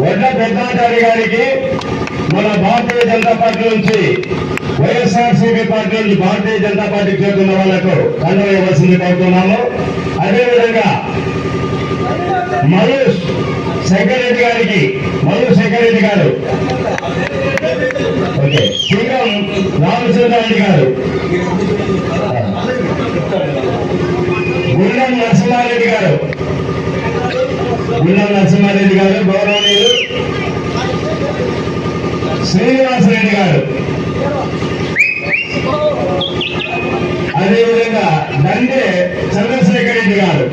వడ్ల పెద్దాచారి గారికి మన భారతీయ జనతా పార్టీ నుంచి వైఎస్ఆర్సీపీ పార్టీ నుంచి భారతీయ జనతా పార్టీ చేరుకున్న వాళ్ళకు కండవ కోరుతున్నాము. అదేవిధంగా మధు శంకర్ రెడ్డి గారికి మధు శంకర్ రెడ్డి గారు. ఓకే శ్రీరామ్ రామచంద్రారెడ్డి గారు. నరసింహారెడ్డి గారు. గుండం నరసింహారెడ్డి గారు గౌరవనీయులు శ్రీనివాసరెడ్డి గారు. అదేవిధంగా దండే చంద్రశేఖర్ రెడ్డి గారు.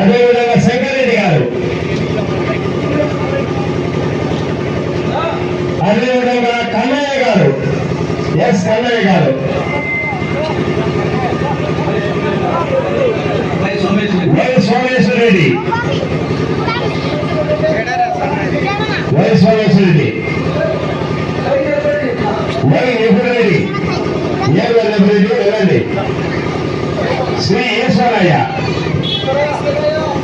అదేవిధంగా శంకర్ రెడ్డి గారు. అదేవిధంగా కన్నయ్య గారు. S Kannaiah garu. Someshwara Reddy Y Someshwara Reddy Y Nipuna Reddy Reddy వెళ్ళండి. శ్రీ ఈశ్వరయ్య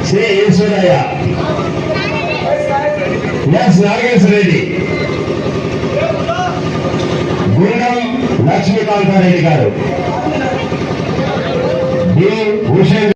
శ్రీ ఈశ్వరయ్య ఎస్ నాగేశ్వర రెడ్డి గుండం లక్ష్మీకాంతారెడ్డి గారు. 예, 이 도시에